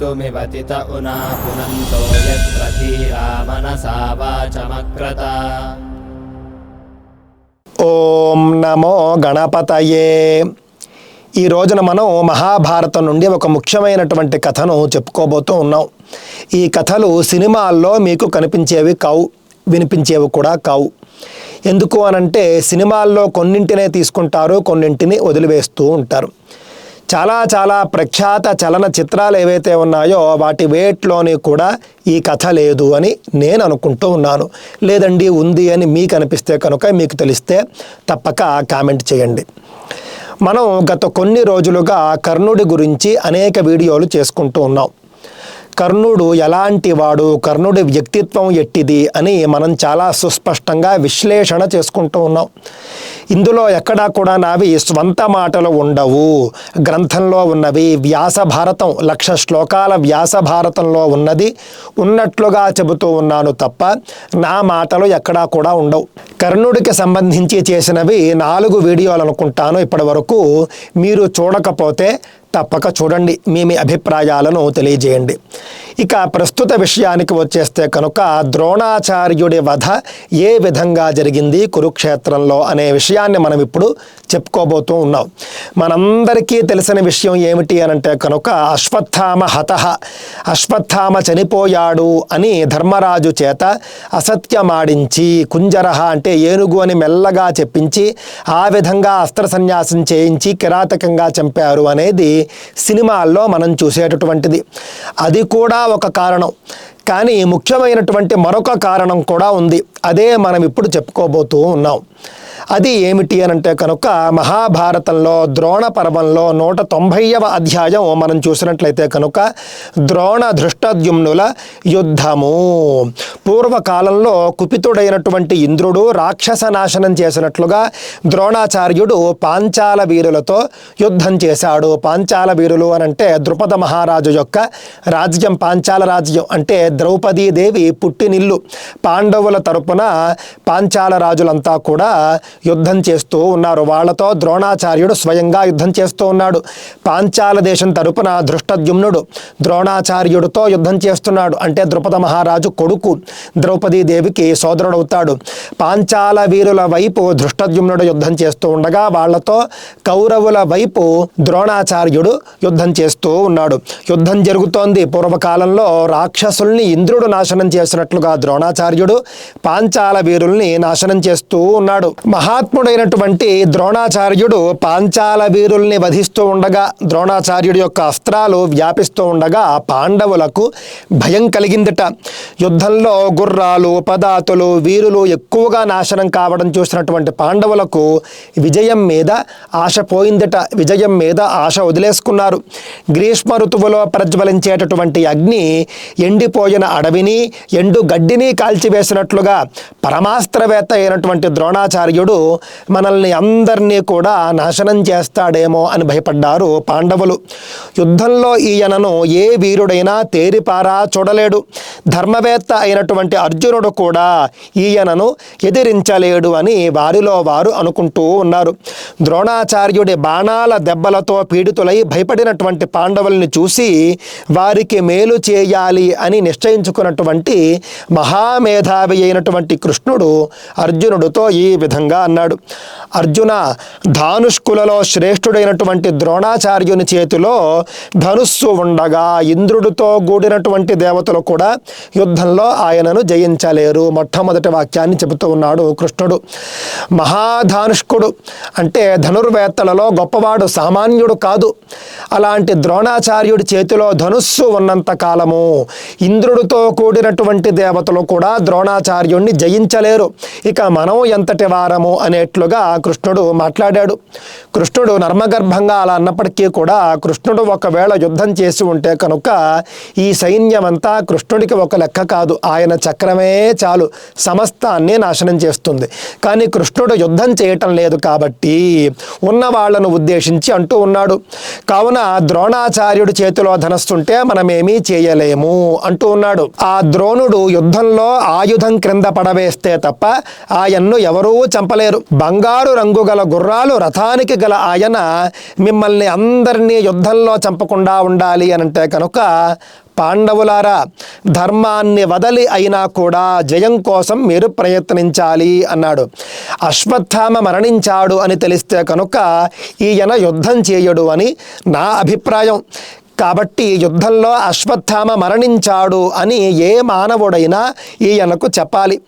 कर्तुमिवतित उना पुनन्तो यत्र धीरा मनसा वाचमक्रत ఓం నమో గణపతయే ఈ రోజున మనం మహాభారతం నుండి ఒక ముఖ్యమైనటువంటి కథను చెప్పుకోబోతూ ఉన్నాం ఈ కథలు సినిమాల్లో మీకు కనిపించేవి కావు వినిపించేవి కూడా కావు ఎందుకు అనంటే సినిమాల్లో కొన్నింటినే తీసుకుంటారు కొన్నింటిని వదిలివేస్తూ ఉంటారు చాలా చాలా ప్రఖ్యాత చలన చిత్రాలు ఏవైతే ఉన్నాయో వాటి వేట్లోని కూడా ఈ కథ లేదు అని నేను అనుకుంటూ ఉన్నాను. లేదండి ఉంది అని మీకు అనిపిస్తే కనుక మీకు తెలిస్తే తప్పక కామెంట్ చేయండి. మనం గత కొన్ని రోజులుగా కర్ణుడి గురించి అనేక వీడియోలు చేసుకుంటూ ఉన్నాం. కర్ణుడు ఎలాంటి వాడు కర్ణుడి వ్యక్తిత్వం ఎట్టిది? అని మనం చాలా సుస్పష్టంగా విశ్లేషణ చేసుకుంటూ ఉన్నాం. ఇందులో ఎక్కడా కూడా నావి స్వంత మాటలు ఉండవు. గ్రంథంలో ఉన్నవి వ్యాస భారతం లక్ష శ్లోకాల వ్యాస భారతంలో ఉన్నది. ఉన్నట్లుగా చెబుతూ ఉన్నాను తప్ప నా మాటలు ఎక్కడా కూడా ఉండవు. కర్ణుడికి సంబంధించి చేసినవి నాలుగు వీడియోలు అనుకుంటాను ఇప్పటి వరకు మీరు చూడకపోతే తప్పక చూడండి. మీ మీ అభిప్రాయాలను తెలియజేయండి. ఇక ప్రస్తుత విషయానికి వచ్చేస్తే కనుక ద్రోణాచార్యుడి వధ ఏ విధంగా జరిగింది కురుక్షేత్రంలో అనే విషయాన్ని మనం ఇప్పుడు చెప్పుకోబోతూ ఉన్నాం. మనందరికీ తెలిసిన విషయం ఏమిటి అనంటే కనుక అశ్వత్థామ హత. అశ్వత్థామ చనిపోయాడు అని ధర్మరాజు చేత అసత్యమాడించి కుంజరహ అంటే ఏనుగు అని మెల్లగా చెప్పించి ఆ విధంగా అస్త్ర సన్యాసం చేయించి కిరాతకంగా చంపారు అనేది సినిమాల్లో మనం చూసేటటువంటిది. అది కూడా ఒక కారణం. కానీ ముఖ్యమైనటువంటి మరొక కారణం కూడా ఉంది. అదే మనం ఇప్పుడు చెప్పుకోబోతూ ఉన్నాం. అది ఏమిటి అని అంటే కనుక మహాభారతంలో ద్రోణ పర్వంలో నూట తొంభైవ అధ్యాయం మనం చూసినట్లయితే కనుక ద్రోణ ధృష్టద్యుమ్నుల యుద్ధము. పూర్వకాలంలో కుపితుడైనటువంటి ఇంద్రుడు రాక్షస నాశనం చేసినట్లుగా ద్రోణాచార్యుడు పాంచాల వీరులతో యుద్ధం చేశాడు. పాంచాల వీరులు అని అంటే ద్రుపద మహారాజు యొక్క రాజ్యం పాంచాల రాజ్యం అంటే ద్రౌపదీదేవి పుట్టినిల్లు. పాండవుల తరపున పాంచాల రాజులంతా కూడా యుద్ధం చేస్తూ ఉన్నారు. వాళ్ళతో ద్రోణాచార్యుడు స్వయంగా యుద్ధం చేస్తూ ఉన్నాడు. పాంచాల దేశం తరపున దృష్టద్యుమ్నుడు ద్రోణాచార్యుడితో యుద్ధం చేస్తున్నాడు. అంటే ద్రుపద మహారాజు కొడుకు ద్రౌపదీదేవికి సోదరుడవుతాడు. పాంచాల వీరుల వైపు దృష్టద్యుమ్నుడు యుద్ధం చేస్తూ ఉండగా వాళ్ళతో కౌరవుల వైపు ద్రోణాచార్యుడు యుద్ధం చేస్తూ ఉన్నాడు. యుద్ధం జరుగుతోంది. పూర్వకాలంలో రాక్షసుల్ని ఇంద్రుడు నాశనం చేసినట్లుగా ద్రోణాచార్యుడు పాంచాల వీరుల్ని నాశనం చేస్తూ ఉన్నాడు. మహాత్ముడైనటువంటి ద్రోణాచార్యుడు పాంచాల వీరుల్ని వధిస్తూ ఉండగా ద్రోణాచార్యుడి యొక్క అస్త్రాలు వ్యాపిస్తూ ఉండగా పాండవులకు భయం కలిగిందట. యుద్ధంలో గుర్రాలు పదాతులు వీరులు ఎక్కువగా నాశనం కావడం చూసినటువంటి పాండవులకు విజయం మీద ఆశ పోయిందట. విజయం మీద ఆశ వదిలేసుకున్నారు. గ్రీష్మ ఋతువులో ప్రజ్వలించేటటువంటి అగ్ని ఎండిపోయిన అడవిని ఎండు గడ్డిని కాల్చివేసినట్లుగా పరమాస్త్రవేత్త అయినటువంటి ద్రోణాచార్యుడు మనల్ని అందరినీ కూడా నాశనం చేస్తాడేమో అని భయపడ్డారు పాండవులు. యుద్ధంలో ఈయనను ఏ వీరుడైనా తేరిపారా చూడలేడు. ధర్మవేత్త అయినటువంటి అర్జునుడు కూడా ఈయనను ఎదిరించలేడు అని వారిలో వారు అనుకుంటూ ఉన్నారు. ద్రోణాచార్యుడి బాణాల దెబ్బలతో పీడితులై భయపడినటువంటి పాండవుల్ని చూసి వారికి మేలు చేయాలి అని నిశ్చయించుకున్నటువంటి మహామేధావి అయినటువంటి కృష్ణుడు అర్జునుడితో ఈ విధంగా అన్నాడు. అర్జున ధానుష్కులలో శ్రేష్ఠుడైనటువంటి ద్రోణాచార్యుని చేతిలో ధనుస్సు ఉండగా ఇంద్రుడితో కూడినటువంటి దేవతలు కూడా యుద్ధంలో ఆయనను జయించలేరు. మొట్టమొదటి వాక్యాన్ని చెబుతూ ఉన్నాడు కృష్ణుడు. మహాధానుష్కుడు అంటే ధనుర్వేత్తలలో గొప్పవాడు సామాన్యుడు కాదు. అలాంటి ద్రోణాచార్యుడి చేతిలో ధనుస్సు ఉన్నంత కాలము ఇంద్రుడితో కూడినటువంటి దేవతలు కూడా ద్రోణాచార్యుణ్ణి జయించలేరు. ఇక మనం ఎంతటి వారము? అనేట్లుగా కృష్ణుడు మాట్లాడాడు. కృష్ణుడు నర్మగర్భంగా అలా అన్నప్పటికీ కూడా కృష్ణుడు ఒకవేళ యుద్ధం చేసి ఉంటే కనుక ఈ సైన్యమంతా కృష్ణుడికి ఒక లెక్క కాదు. ఆయన చక్రమే చాలు. సమస్తాన్ని నాశనం చేస్తుంది. కానీ కృష్ణుడు యుద్ధం చేయటం లేదు కాబట్టి ఉన్న వాళ్ళను ఉద్దేశించి అంటూ ఉన్నాడు. కావున ద్రోణాచార్యుడి చేతిలో ధనస్సుంటే మనమేమీ చేయలేము అంటూ ఉన్నాడు. ఆ ద్రోణుడు యుద్ధంలో ఆయుధం క్రింద పడవేస్తే తప్ప ఆయన్ను ఎవరూ చంపలేదు చంపలేరు బంగారు రంగు గల గుర్రాలు రథానికి గల ఆయన మిమ్మల్ని అందరినీ యుద్ధంలో చంపకుండా ఉండాలి అని అంటే కనుక పాండవులారా ధర్మాన్ని వదలి అయినా కూడా జయం కోసం మీరు ప్రయత్నించాలి అన్నాడు. అశ్వత్థామ మరణించాడు అని తెలిస్తే కనుక ఈయన యుద్ధం చేయడు అని నా అభిప్రాయం. కాబట్టి యుద్ధంలో అశ్వత్థామ మరణించాడు అని ఏ మానవుడైనా ఈయనకు చెప్పాలి.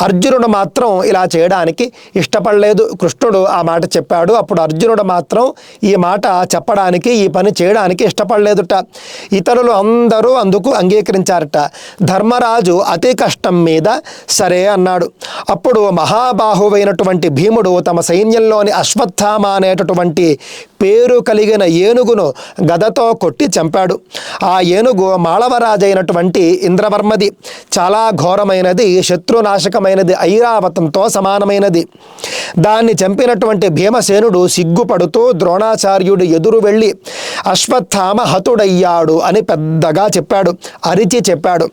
అర్జునుడు మాత్రం ఇలా చేయడానికి ఇష్టపడలేదు. కృష్ణుడు ఆ మాట చెప్పాడు. అప్పుడు అర్జునుడు మాత్రం ఈ మాట చెప్పడానికి ఈ పని చేయడానికి ఇష్టపడలేదుట. ఇతరులు అందరూ అందుకు అంగీకరించారట. ధర్మరాజు అతి కష్టం మీద సరే అన్నాడు. అప్పుడు మహాబాహువైనటువంటి భీముడు తమ సైన్యంలోని అశ్వత్థామ అనేటటువంటి పేరు కలిగిన ఏనుగును గదతో కొట్టి చంపాడు. ఆ ఏనుగు మాళవరాజైనటువంటి ఇంద్రవర్మది. చాలా ఘోరమైనది శత్రునాశకమైనది ఐరావతంతో సమానమైనది. దాన్ని చంపినటువంటి భీమసేనుడు సిగ్గుపడుతూ ద్రోణాచార్యుడు ఎదురు వెళ్ళి అశ్వత్థామ హతుడయ్యాడు అని పెద్దగా చెప్పాడు అరిచి చెప్పాడు.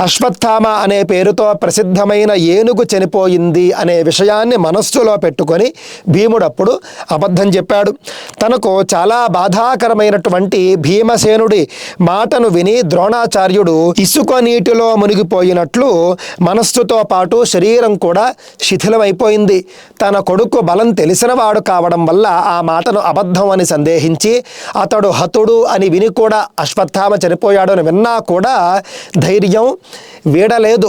అశ్వత్థామ అనే పేరుతో ప్రసిద్ధమైన ఏనుగు చనిపోయింది అనే విషయాన్ని మనస్సులో పెట్టుకొని భీముడప్పుడు అబద్ధం చెప్పాడు. తనకు చాలా బాధాకరమైనటువంటి భీమ భీమసేనుడి మాటను విని ద్రోణాచార్యుడు ఇసుక నీటిలో మునిగిపోయినట్లు మనస్సుతో పాటు శరీరం కూడా శిథిలమైపోయింది. తన కొడుకు బలం తెలిసినవాడు కావడం వల్ల ఆ మాటను అబద్ధం అని సందేహించి అతడు హతుడు అని విని కూడా అశ్వత్థామ చనిపోయాడు అని విన్నా కూడా ధైర్యం వీడలేదు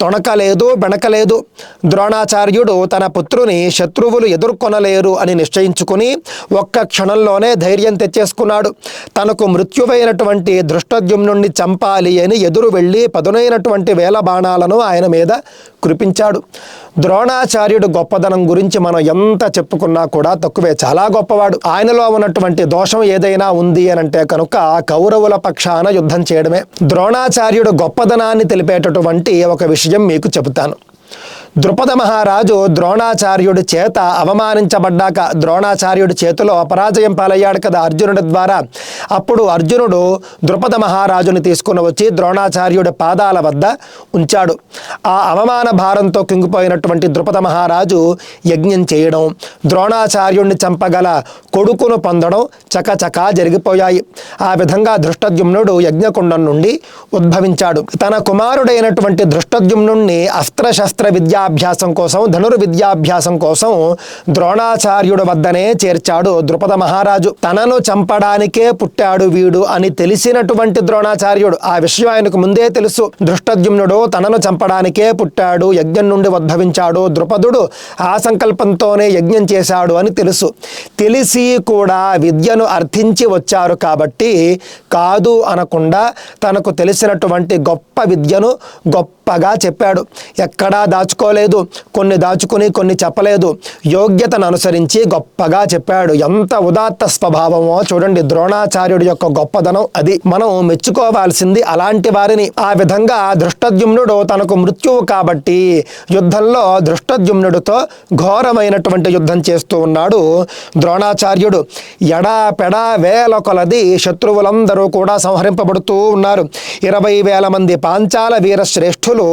తొణకలేదు బెణకలేదు. ద్రోణాచార్యుడు తన పుత్రుని శత్రువులు ఎదుర్కొనలేరు అని నిశ్చయించుకుని ఒక్క క్షణంలోనే ధైర్యం తెచ్చేసుకున్నాడు. తనకు మృత్యువైనటువంటి దృష్టద్యుమ్నుణ్ణి చంపాలి అని ఎదురు వెళ్ళి పదునైనటువంటి వేల బాణాలను ఆయన మీద కురిపించాడు. ద్రోణాచార్యుడు గొప్పదనం గురించి మనం ఎంత చెప్పుకున్నా కూడా తక్కువే. చాలా గొప్పవాడు. ఆయనలో ఉన్నటువంటి దోషం ఏదైనా ఉంది అని అంటే కనుక కౌరవుల పక్షాన యుద్ధం చేయడమే. ద్రోణాచార్యుడు గొప్పదనాన్ని తెలిపేటటువంటి ఒక విషయం మీకు చెబుతాను. ద్రుపద మహారాజు ద్రోణాచార్యుడి చేత అవమానించబడ్డాక ద్రోణాచార్యుడి చేతిలో పరాజయం పాలయ్యాడు కదా అర్జునుడి ద్వారా. అప్పుడు అర్జునుడు ద్రుపద మహారాజుని తీసుకుని వచ్చి ద్రోణాచార్యుడి పాదాల వద్ద ఉంచాడు. ఆ అవమాన భారంతో కుంగిపోయినటువంటి ద్రుపద మహారాజు యజ్ఞం చేయడం ద్రోణాచార్యుడిని చంపగల కొడుకును పొందడం చకచకా జరిగిపోయాయి. ఆ విధంగా ధృష్టద్యుమ్నుడు యజ్ఞకుండం నుండి ఉద్భవించాడు. తన కుమారుడైనటువంటి ధృష్టద్యుమ్నుణ్ణి అస్త్రశస్త్ర విద్యాభ్యాసం కోసం ధనుర్విద్యాభ్యాసం కోసం ద్రోణాచార్యుడు వద్దనే చేర్చాడు ద్రుపద మహారాజు. తనను చంపడానికే పుట్టాడు వీడు అని తెలిసినటువంటి ద్రోణాచార్యుడు. ఆ విషయం ఆయనకు ముందే తెలుసు. దృష్టద్యుమ్నుడు తనను చంపడానికే పుట్టాడు యజ్ఞం నుండి ఉద్భవించాడు. ద్రుపదుడు ఆ సంకల్పంతోనే యజ్ఞం చేశాడు అని తెలుసు. తెలిసి కూడా విద్యను అర్థించి వచ్చారు కాబట్టి కాదు అనకుండా తనకు తెలిసినటువంటి గొప్ప విద్యను గొప్పగా చెప్పాడు. ఎక్కడా చెప్పలేదు కొన్ని దాచుకుని కొన్ని చెప్పలేదు. యోగ్యతను అనుసరించి గొప్పగా చెప్పాడు. ఎంత ఉదాత్త స్వభావమో చూడండి. ద్రోణాచార్యుడి యొక్క గొప్పదనం అది. మనం మెచ్చుకోవాల్సింది అలాంటి వారిని. ఆ విధంగా దృష్టద్యుమ్నుడు తనకు మృత్యువు కాబట్టి యుద్ధంలో దృష్టద్యుమ్నుడితో ఘోరమైనటువంటి యుద్ధం చేస్తూ ఉన్నాడు ద్రోణాచార్యుడు. ఎడా పెడా వేల కొలది శత్రువులందరూ కూడా సంహరింపబడుతూ ఉన్నారు. ఇరవై వేల మంది పాంచాల వీర శ్రేష్ఠులు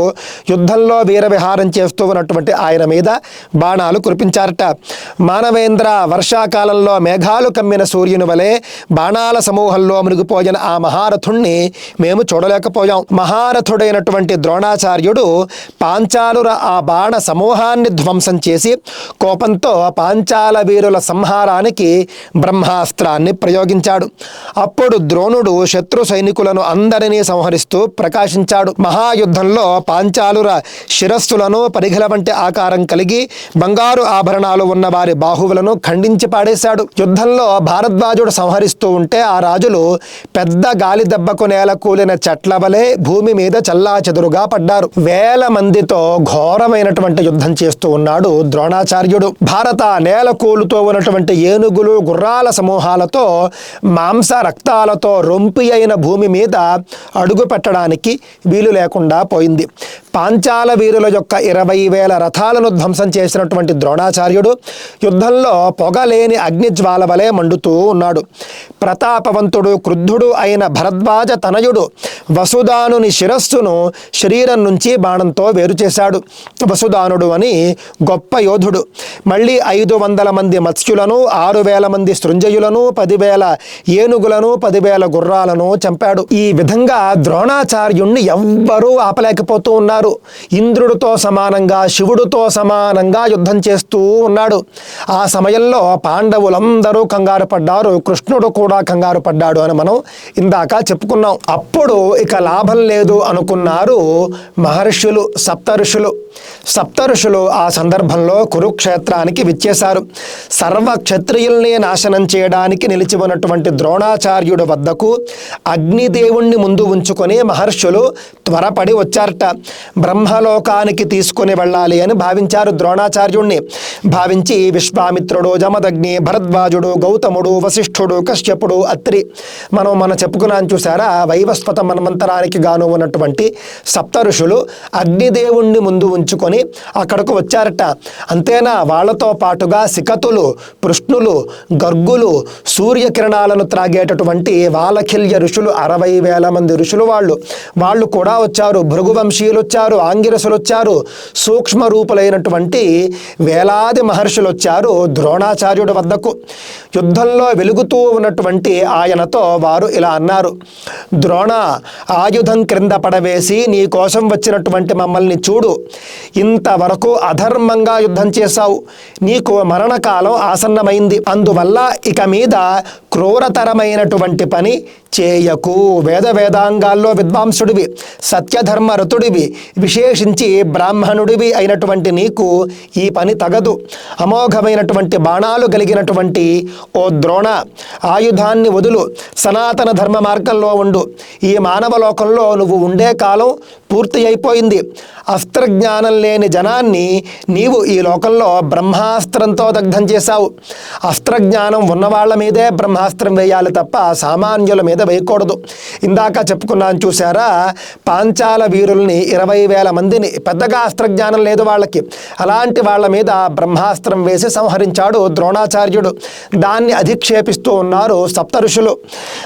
యుద్ధంలో వీర విహారం చేస్తూ ఉన్నటువంటి ఆయన మీద బాణాలు కురిపించారట. మానవేంద్ర వర్షాకాలంలో మేఘాలు కమ్మిన సూర్యుని వలె బాణాల సమూహంలో మునిగిపోయిన ఆ మహారథుణ్ణి మేము చూడలేకపోయాం. మహారథుడైనటువంటి ద్రోణాచార్యుడు పాంచాలుర ఆ బాణ సమూహాన్ని ధ్వంసం చేసి కోపంతో పాంచాల వీరుల సంహారానికి బ్రహ్మాస్త్రాన్ని ప్రయోగించాడు. అప్పుడు ద్రోణుడు శత్రు సైనికులను అందరినీ సంహరిస్తూ ప్రకాశించాడు. మహాయుద్ధంలో పాంచాలుర శిరస్సులను పరిఘల వంటి ఆకారం కలిగి బంగారు ఆభరణాలు ఉన్న వారి బాహువులను ఖండించి పాడేశాడు. యుద్ధంలో భారద్వాజుడు సంహరిస్తూ ఉంటే ఆ రాజులు పెద్ద గాలి దెబ్బకు నేల కూలిన చెట్ల వలె భూమి మీద చల్లాచెదురుగా పడ్డారు. వేల మందితో ఘోరమైనటువంటి యుద్ధం చేస్తూ ఉన్నాడు ద్రోణాచార్యుడు. భారత నేల కూలుతో ఉన్నటువంటి ఏనుగులు గుర్రాల సమూహాలతో మాంస రక్తాలతో రొంపి అయిన భూమి మీద అడుగు పెట్టడానికి వీలు లేకుండా పోయింది. పాంచాల వీరుల యొక్క ఇరవై వేల రథాలను ధ్వంసం చేసినటువంటి ద్రోణాచార్యుడు యుద్ధంలో పొగలేని అగ్నిజ్వాల వలె మండుతూ ఉన్నాడు. ప్రతాపవంతుడు క్రుద్ధుడు అయిన భరద్వాజ తనయుడు వసుదానుని శిరస్సును శరీరం నుంచి బాణంతో వేరు చేశాడు. వసుదానుడు అని గొప్ప యోధుడు. మళ్ళీ ఐదు వందల మంది మత్స్యులను ఆరు వేల మంది సృంజయులను పదివేల ఏనుగులను పదివేల గుర్రాలను చంపాడు. ఈ విధంగా ద్రోణాచార్యుణ్ణి ఎవ్వరూ ఆపలేకపోతూ ఉన్నారు. ఇంద్రుడితో సమానంగా శివుడితో సమానంగా యుద్ధం చేస్తూ ఉన్నాడు. ఆ సమయంలో పాండవులందరూ కంగారు పడ్డారు. కృష్ణుడు కూడా కంగారు పడ్డాడు అని మనం ఇందాక చెప్పుకున్నాం. అప్పుడు ఇక లాభం లేదు అనుకున్నారు మహర్షులు సప్తఋషులు. సప్తఋషులు ఆ సందర్భంలో కురుక్షేత్రానికి విచ్చేశారు. సర్వ క్షత్రియుల్ని నాశనం చేయడానికి నిలిచి ఉన్నటువంటి ద్రోణాచార్యుడి వద్దకు అగ్నిదేవుణ్ణి ముందు ఉంచుకొని మహర్షులు త్వరపడి వచ్చారట. బ్రహ్మలోకానికి తీసుకుని వెళ్ళాలి అని భావించారు ద్రోణాచార్యుణ్ణి. భావించి విశ్వామిత్రుడు జమదగ్ని భరద్వాజుడు గౌతముడు వశిష్ఠుడు కశ్యపుడు అత్రి. మనం మనం చెప్పుకున్నాను చూసారా వైవస్వత మన్వంతరానికి గాను ఉన్నటువంటి సప్త ఋషులు అగ్నిదేవుణ్ణి ముందు ఉంచుకొని అక్కడకు వచ్చారట. అంతేనా వాళ్ళతో పాటుగా సికతులు పృష్ణులు గర్గులు సూర్యకిరణాలను త్రాగేటటువంటి వాలఖిల్య ఋషులు అరవై వేల మంది ఋషులు వాళ్ళు. వాళ్ళు కూడా వచ్చారు భృగువంశీయులు వచ్చారు. ఆంగిరసులు వచ్చారు సూక్ష్మ రూపులైనటువంటి వేలాది మహర్షులు వచ్చారు ద్రోణాచార్యుడి వద్దకు. యుద్ధంలో వెలుగుతూ ఉన్నటువంటి ఆయనతో వారు ఇలా అన్నారు ద్రోణ ఆయుధం క్రింద పడవేసి నీ కోసం వచ్చినటువంటి మమ్మల్ని చూడు. ఇంతవరకు అధర్మంగా యుద్ధం చేశావు. నీకు మరణకాలం ఆసన్నమైంది. అందువల్ల ఇక మీద క్రూరతరమైనటువంటి పని చేయకు. వేద వేదాంగాల్లో విద్వాంసుడివి సత్యధర్మ రతుడివి విశేషించి బ్రాహ్మణుడివి అయినటువంటి నీకు ఈ పని తగదు. అమోఘమైనటువంటి బాణాలు కలిగినటువంటి ఓ ద్రోణ ఆయుధాన్ని వదులు. సనాతన ధర్మ మార్గంలో ఉండు. ఈ మానవ లోకంలో నువ్వు ఉండే కాలం పూర్తి అయిపోయింది. అస్త్రజ్ఞానం లేని జనాన్ని నీవు ఈ లోకంలో బ్రహ్మాస్త్రంతో దగ్ధం చేశావు. అస్త్రజ్ఞానం ఉన్నవాళ్ళ మీదే బ్రహ్మాస్త్రం వేయాలి తప్ప సామాన్యుల మీద వేయకూడదు. ఇందాక చెప్పుకున్నాను చూసారా పాంచాల వీరుల్ని ఇరవై వేల మందిని పెద్దగా అస్త్రజ్ఞానం లేదు వాళ్ళకి. అలాంటి వాళ్ళ మీద బ్రహ్మాస్త్రం వేసి సంహరించాడు ద్రోణాచార్యుడు. దాన్ని అధిక్షేపిస్తూ ఉన్నారు సప్త ఋషులు.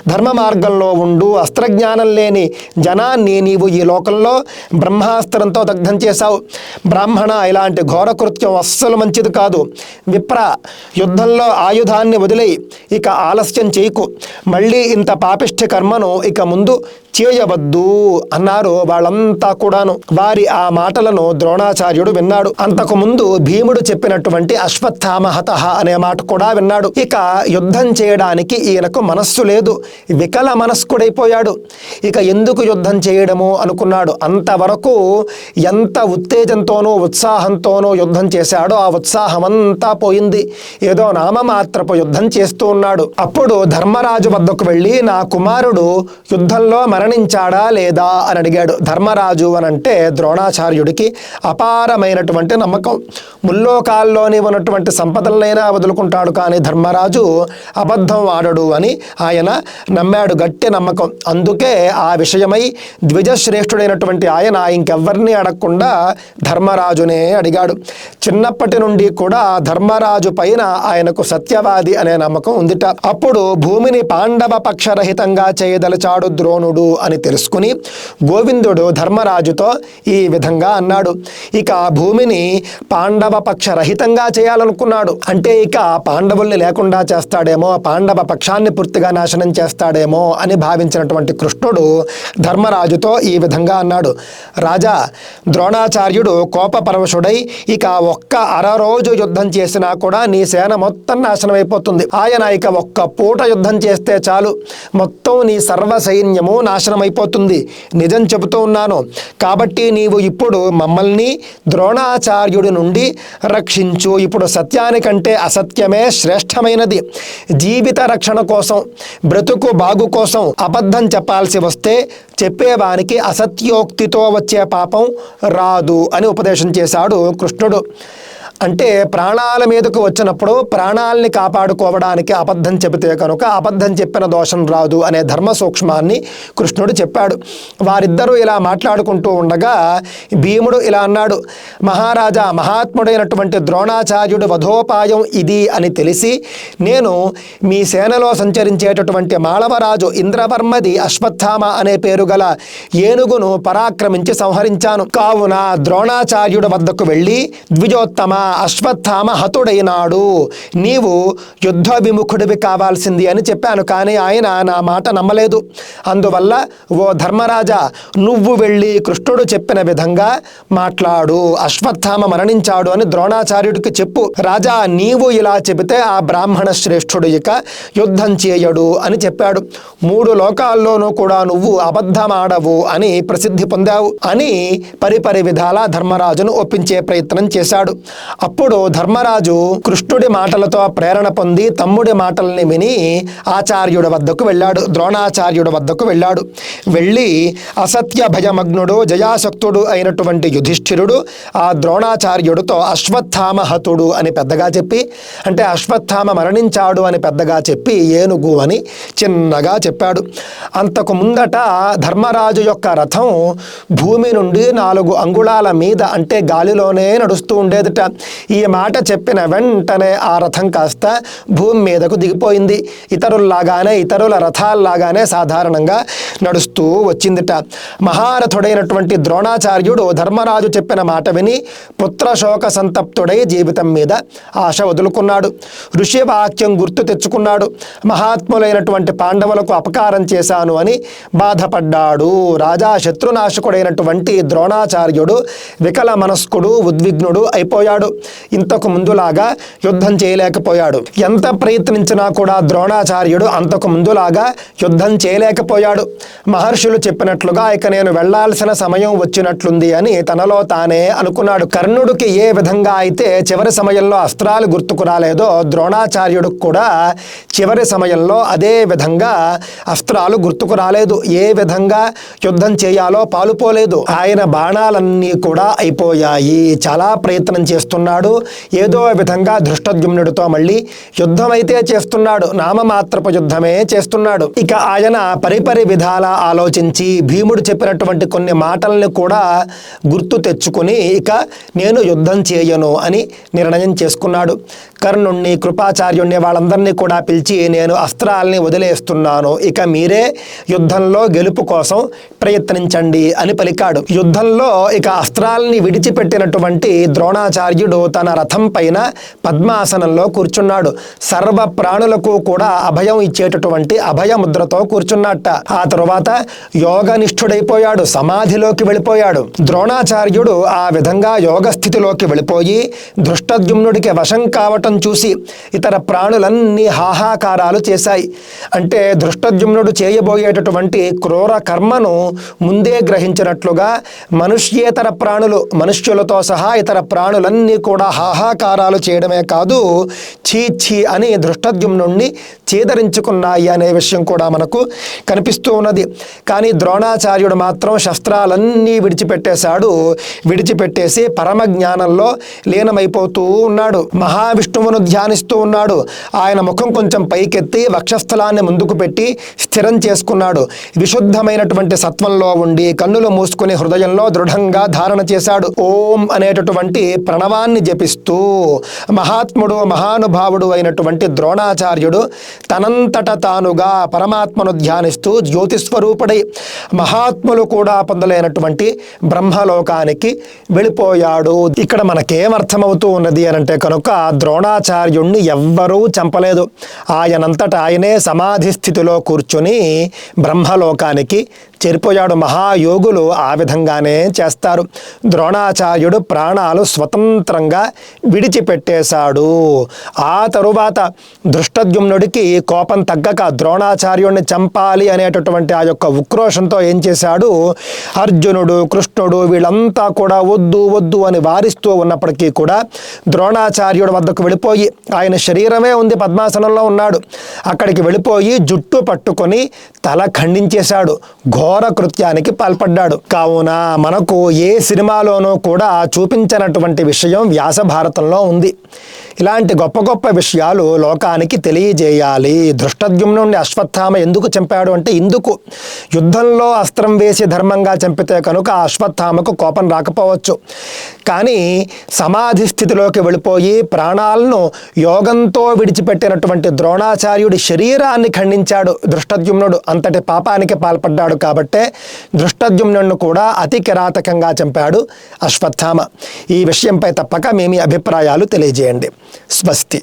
ధర్మ మార్గంలో ఉండు అస్త్రజ్ఞానం లేని జనాన్ని నీవు ఈ లోకంలో బ్రహ్మాస్త్రంతో దగ్ధం చేశావు. బ్రాహ్మణ ఇలాంటి ఘోర కృత్యం అస్సలు మంచిది కాదు. విప్ర యుద్ధంలో ఆయుధాన్ని వదిలేయి ఇక ఆలస్యం చేయకు. మళ్ళీ ఇంత పాపిష్ఠ కర్మను ఇక ముందు చేయవద్దు అన్నారు వాళ్ళంతా కూడాను. వారి ఆ మాటలను ద్రోణాచార్యుడు విన్నాడు. అంతకు ముందు భీముడు చెప్పినటువంటి అశ్వత్థామహత అనే మాట కూడా విన్నాడు. ఇక యుద్ధం చేయడానికి ఈయనకు మనస్సు లేదు. వికల మనస్కుడైపోయాడు. ఇక ఎందుకు యుద్ధం చేయడము అనుకున్నాడు. అంతవరకు ఎంత ఉత్తేజంతోనూ ఉత్సాహంతోనూ యుద్ధం చేశాడో ఆ ఉత్సాహం అంతా పోయింది. ఏదో నామమాత్రపు యుద్ధం చేస్తూ ఉన్నాడు. అప్పుడు ధర్మరాజు వద్దకు వెళ్ళి నా కుమారుడు యుద్ధంలో మరణించాడా లేదా? అని అడిగాడు. ధర్మరాజు అని అంటే ద్రోణాచార్యుడికి అపారమైనటువంటి నమ్మకం. ముల్లోకాల్లోని ఉన్నటువంటి సంపదలనైనా వదులుకుంటాడు కానీ ధర్మరాజు అబద్ధం ఆడడు అని ఆయన నమ్మాడు గట్టి నమ్మకం. అందుకే ఆ విషయమై ద్విజశ్రేష్ఠుడైనటువంటి ఆయన ఇంకెవ్వరిని అడగకుండా ధర్మరాజునే అడిగాడు. చిన్నప్పటి నుండి కూడా ధర్మరాజు పైన ఆయనకు సత్యవాది అనే నమ్మకం ఉందిట. అప్పుడు భూమిని పాండవ పక్షరహితంగా చేయదలచాడు ద్రోణుడు అని తెలుసుకుని గోవిందుడు ధర్మరాజుతో ఈ విధంగా అన్నాడు. ఇక ఆ భూమిని పాండవ పక్షరహితంగా చేయాలనుకున్నాడు. అంటే ఇక పాండవుల్ని లేకుండా చేస్తాడేమో పాండవ పక్షాన్ని పూర్తిగా నాశనం చేస్తాడేమో అని భావించినటువంటి కృష్ణుడు ధర్మరాజుతో ఈ విధంగా అన్నాడు. రాజా ద్రోణాచార్యుడు కోపపరవశుడై ఇక ఒక్క అర రోజు యుద్ధం చేసినా కూడా నీ సేన మొత్తం నాశనం అయిపోతుంది. ఆయన ఇక ఒక్క పూట యుద్ధం చేస్తే చాలు. మొత్తం నీ సర్వ సైన్యము నాశనం అయిపోతుంది నిజం చెబుతూ ఉన్నాను. కాబట్టి కాబట్టి నీవు ఇప్పుడు మమ్మల్ని ద్రోణాచార్యుడి నుండి రక్షించు. ఇప్పుడు సత్యానికంటే అసత్యమే శ్రేష్టమైనది. జీవిత రక్షణ కోసం బ్రతుకు బాగు కోసం అబద్ధం చెప్పాల్సి వస్తే చెప్పేవానికి అసత్యోక్తితో వచ్చే పాపం రాదు అని ఉపదేశం చేశాడు కృష్ణుడు. అంటే ప్రాణాల మీదకు వచ్చినప్పుడు ప్రాణాలని కాపాడుకోవడానికి అబద్ధం చెబితే కనుక అబద్ధం చెప్పిన దోషం రాదు అనే ధర్మ సూక్ష్మాన్ని కృష్ణుడు చెప్పాడు. వారిద్దరూ ఇలా మాట్లాడుకుంటూ ఉండగా భీముడు ఇలా అన్నాడు మహారాజా మహాత్ముడైనటువంటి ద్రోణాచార్యుడు వధోపాయం ఇది అని తెలిసి నేను మీ సేనలో సంచరించేటటువంటి మాళవరాజు ఇంద్రవర్మది అశ్వత్థామ అనే పేరు గల ఏనుగును పరాక్రమించి సంహరించాను. కావున ద్రోణాచార్యుడు వద్దకు వెళ్ళి ద్విజోత్తమ అశ్వత్థామ హతుడైనాడు. నీవు యుద్ధ విముఖుడివి కావాల్సింది అని చెప్పాను కానీ ఆయన నా మాట నమ్మలేదు. అందువల్ల ఓ ధర్మరాజా నువ్వు వెళ్ళి కృష్ణుడు చెప్పిన విధంగా మాట్లాడు. అశ్వత్థామ మరణించాడు అని ద్రోణాచార్యుడికి చెప్పు. రాజా నీవు ఇలా చెబితే ఆ బ్రాహ్మణ శ్రేష్ఠుడు ఇక యుద్ధం చేయడు అని చెప్పాడు. మూడు లోకాల్లోనూ కూడా నువ్వు అబద్ధమాడవు అని ప్రసిద్ధి పొందావు అని పరిపరి విధాల ధర్మరాజును ఒప్పించే ప్రయత్నం చేశాడు. అప్పుడు ధర్మరాజు కృష్ణుడి మాటలతో ప్రేరణ పొంది తమ్ముడి మాటల్ని విని ఆచార్యుడి వద్దకు వెళ్ళాడు ద్రోణాచార్యుడి వద్దకు వెళ్ళాడు. వెళ్ళి అసత్య భయమగ్నుడు జయాశక్తుడు అయినటువంటి యుధిష్ఠిరుడు ఆ ద్రోణాచార్యుడితో అశ్వత్థామ హతుడు అని పెద్దగా చెప్పి అంటే అశ్వత్థామ మరణించాడు అని పెద్దగా చెప్పి ఏనుగు అని చిన్నగా చెప్పాడు. అంతకు ముందట ధర్మరాజు యొక్క రథం భూమి నుండి నాలుగు అంగుళాల మీద అంటే గాలిలోనే నడుస్తూ ఉండేదిట. ఈ మాట చెప్పిన వెంటనే ఆ రథం కాస్త భూమి మీదకు దిగిపోయింది. ఇతరుల్లాగానే ఇతరుల రథాల్లాగానే సాధారణంగా నడుస్తూ వచ్చిందిట. మహారథుడైనటువంటి ద్రోణాచార్యుడు ధర్మరాజు చెప్పిన మాట విని పుత్రశోక సంతప్తుడై జీవితం మీద ఆశ వదులుకున్నాడు. ఋషి వాక్యం గుర్తు తెచ్చుకున్నాడు. మహాత్ములైనటువంటి పాండవులకు అపకారం చేశాను అని బాధపడ్డాడు. రాజా శత్రునాశకుడైనటువంటి ద్రోణాచార్యుడు వికల మనస్కుడు ఉద్విగ్నుడు అయిపోయాడు. ఇంతకు ముందులాగా యుద్ధం చేయలేకపోయాడు. ఎంత ప్రయత్నించినా కూడా ద్రోణాచార్యుడు అంతకు ముందులాగా యుద్ధం చేయలేకపోయాడు. మహర్షులు చెప్పినట్లుగా ఇక నేను వెళ్ళాల్సిన సమయం వచ్చినట్లుంది అని తనలో తానే అనుకున్నాడు. కర్ణుడికి ఏ విధంగా అయితే చివరి సమయంలో అస్త్రాలు గుర్తుకు రాలేదో ద్రోణాచార్యుడికి కూడా చివరి సమయంలో అదే విధంగా అస్త్రాలు గుర్తుకు రాలేదు. ఏ విధంగా యుద్ధం చేయాలో పాలుపోలేదు. ఆయన బాణాలన్నీ కూడా అయిపోయాయి. చాలా ప్రయత్నం చేస్తున్నారు చేస్తున్నాడు. ఏదో విధంగా ధృష్టద్యుమ్నుడితో మళ్ళీ యుద్ధమైతే చేస్తున్నాడు. నామమాత్రపు యుద్ధమే చేస్తున్నాడు. ఇక ఆయన పరిపరి విధాల ఆలోచించి భీముడు చెప్పినటువంటి కొన్ని మాటల్ని కూడా గుర్తు తెచ్చుకుని ఇక నేను యుద్ధం చేయను అని నిర్ణయం చేసుకున్నాడు. కర్ణుణ్ణి కృపాచార్యుణ్ణి వాళ్ళందరినీ కూడా పిలిచి నేను అస్త్రాల్ని వదిలేస్తున్నాను. ఇక మీరే యుద్ధంలో గెలుపు కోసం ప్రయత్నించండి అని పలికాడు. యుద్ధంలో ఇక అస్త్రాల్ని విడిచిపెట్టినటువంటి ద్రోణాచార్యుడు తన రథం పైన పద్మాసనంలో కూర్చున్నాడు. సర్వ ప్రాణులకు కూడా అభయం ఇచ్చేటటువంటి అభయముద్రతో కూర్చున్నట్ట. ఆ తరువాత యోగనిష్ఠుడైపోయాడు సమాధిలోకి వెళ్ళిపోయాడు. ద్రోణాచార్యుడు ఆ విధంగా యోగ స్థితిలోకి వెళ్ళిపోయి దృష్టద్యుమ్నుడికి వశం కావటం చూసి ఇతర ప్రాణులన్నీ హాహాకారాలు చేశాయి. అంటే దృష్టద్యుమ్నుడు చేయబోయేటటువంటి క్రూర కర్మను ముందే గ్రహించినట్లుగా మనుష్యేతర ప్రాణులు మనుష్యులతో సహా ఇతర ప్రాణులన్నీ కూడా హాహాకారాలు చేయడమే కాదు ఛీ ఛీ అని దృష్టద్యుమ్నుణ్ణి చేదరించుకున్నాయి అనే విషయం కూడా మనకు కనిపిస్తూ ఉన్నది. కానీ ద్రోణాచార్యుడు మాత్రం శస్త్రాలన్నీ విడిచిపెట్టేశాడు. విడిచిపెట్టేసి పరమ జ్ఞానంలో లీనమైపోతూ ఉన్నాడు. మహావిష్ణువును ధ్యానిస్తూ ఉన్నాడు. ఆయన ముఖం కొంచెం పైకెత్తి వక్షస్థలాన్ని ముందుకు పెట్టి స్థిరం చేసుకున్నాడు. విశుద్ధమైనటువంటి సత్వంలో ఉండి కన్నులు మూసుకుని హృదయంలో దృఢంగా ధారణ చేశాడు. ఓం అనేటటువంటి ప్రణవాన్ని జపిస్తూ మహాత్ముడు మహానుభావుడు అయినటువంటి ద్రోణాచార్యుడు తనంతట తానుగా పరమాత్మను ధ్యానిస్తూ జ్యోతిస్వరూపుడై మహాత్ములు కూడా పొందలేనటువంటి బ్రహ్మలోకానికి వెళ్ళిపోయాడు. ఇక్కడ మనకేం అర్థమవుతూ ఉన్నది అని అంటే కనుక ద్రోణాచార్యుణ్ణి ఎవ్వరూ చంపలేదు. ఆయనంతట ఆయనే సమాధి స్థితిలో కూర్చుని బ్రహ్మలోకానికి చెరిపోయాడు మహాయోగులు ఆ విధంగానే చేస్తారు. ద్రోణాచార్యుడు ప్రాణాలు స్వతంత్రంగా విడిచిపెట్టేశాడు. ఆ తరువాత దృష్టద్యుమ్నుడికి కోపం తగ్గక ద్రోణాచార్యుడిని చంపాలి అనేటటువంటి ఆ యొక్క ఉక్రోషంతో ఏం చేశాడు? అర్జునుడు కృష్ణుడు వీళ్ళంతా కూడా వద్దు వద్దు అని వారిస్తూ ఉన్నప్పటికీ కూడా ద్రోణాచార్యుడి వద్దకు వెళ్ళిపోయి ఆయన శరీరమే ఉంది పద్మాసనంలో ఉన్నాడు. అక్కడికి వెళ్ళిపోయి జుట్టు పట్టుకొని తల ఖండించేశాడు. ఘో ఘోర కృత్యానికి పాల్పడ్డాడు. కావున మనకు ఏ సినిమాలోనూ కూడా చూపించినటువంటి విషయం వ్యాస భారతంలో ఉంది. ఇలాంటి గొప్ప గొప్ప విషయాలు లోకానికి తెలియజేయాలి. దృష్టద్యుమ్నుండి అశ్వత్థామ ఎందుకు చంపాడు అంటే ఇందుకు యుద్ధంలో అస్త్రం వేసి ధర్మంగా చంపితే కనుక ఆ అశ్వత్థామకు కోపం రాకపోవచ్చు. కానీ సమాధి స్థితిలోకి వెళ్ళిపోయి ప్రాణాలను యోగంతో విడిచిపెట్టినటువంటి ద్రోణాచార్యుడి శరీరాన్ని ఖండించాడు దృష్టద్యుమ్నుడు అంతటి పాపానికి పాల్పడ్డాడు కాబట్టి దృష్టద్యుమ్నుడిని కూడా అతి కిరాతకంగా చంపాడు అశ్వత్థామ. ఈ విషయంపై తప్పక మేమి అభిప్రాయాలు తెలియజేయండి. స్వస్తి.